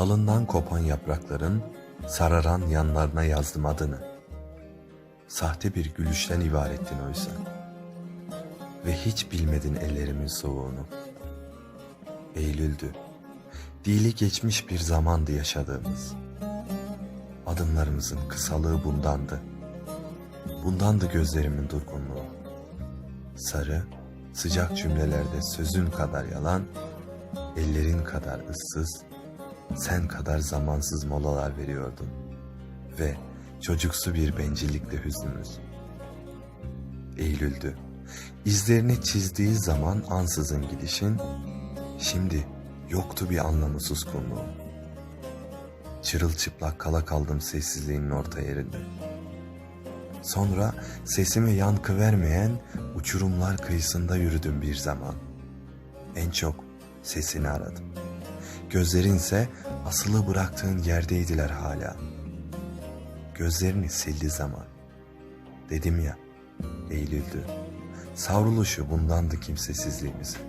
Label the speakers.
Speaker 1: Dalından kopan yaprakların sararan yanlarına yazdım adını. Sahte bir gülüşten ibarettin oysa. Ve hiç bilmedin ellerimin soğuğunu. Eylül'dü. Dili geçmiş bir zamandı yaşadığımız. Adımlarımızın kısalığı bundandı. Bundandı gözlerimin durgunluğu. Sarı, sıcak cümlelerde sözün kadar yalan, ellerin kadar ıssız, sen kadar zamansız molalar veriyordun. Ve çocuksu bir bencillikle hüznümüz. Eylül'dü. İzlerini çizdiği zaman ansızın gidişin, şimdi yoktu bir anlamı suskunluğu. Çırılçıplak kala kaldım sessizliğin orta yerinde. Sonra sesime yankı vermeyen uçurumlar kıyısında yürüdüm bir zaman. En çok sesini aradım. Gözlerinse asılı bıraktığın yerdeydiler hala. Gözlerini sildi zaman. Dedim ya, Eylül'dü. Savruluşu bundandı kimsesizliğimizin.